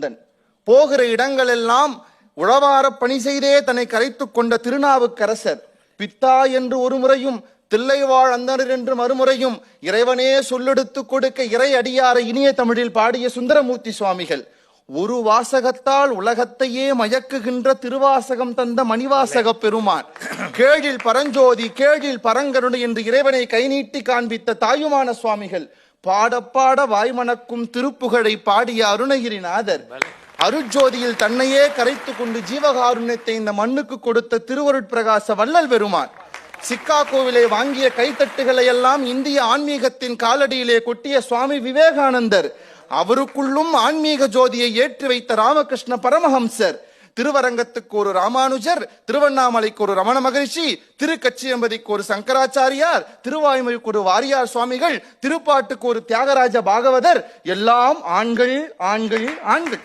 முந்தன். போகிற இடங்களெல்லாம் உழவார பணி செய்தே தன்னை கரைத்து கொண்ட திருநாவுக்கரசர் பித்தா என்று ஒரு முறையும் தில்லைவாழ் அந்தனர் என்று மறுமுறையும் இறைவனே சொல்லெடுத்து கொடுக்க இறை அடியாரை இனிய தமிழில் பாடிய சுந்தரமூர்த்தி சுவாமிகள் ஒரு வாசகத்தால் உலகத்தையே மயக்குகின்ற திருவாசகம் தந்த மணிவாசக பெருமான் கேழில் பரஞ்சோதி கேழில் பரங்கருணை என்று இறைவனை கை நீட்டி காண்பித்த தாயுமான சுவாமிகள் பாடப்பாட வாய்மணக்கும் திருப்புகழை பாடிய அருணகிரிநாதர் அருட்ஜோதியில் தன்னையே கரைத்து கொண்டு ஜீவகாருண்யத்தை இந்த மண்ணுக்கு கொடுத்த திருவருட்பிரகாச வள்ளல் பெருமான். சிக்காகோவிலே வாங்கிய கைத்தட்டுகளை எல்லாம் இந்திய ஆன்மீகத்தின் காலடியிலே கொட்டிய சுவாமி விவேகானந்தர். அவருக்குள்ளும் ஆன்மீக ஜோதியை ஏற்றி வைத்த ராமகிருஷ்ண பரமஹம்சர். திருவரங்கத்துக்கு ஒரு ராமானுஜர் திருவண்ணாமலைக்கு ஒரு ரமண மகரிஷி திருக்கச்சியம்பதிக்கு ஒரு சங்கராச்சாரியார் திருவாய்மொழிக்கு ஒரு வாரியார் சுவாமிகள் திருப்பாட்டுக்கு ஒரு தியாகராஜ பாகவதர். எல்லாம் ஆண்கள் ஆண்கள் ஆண்கள்.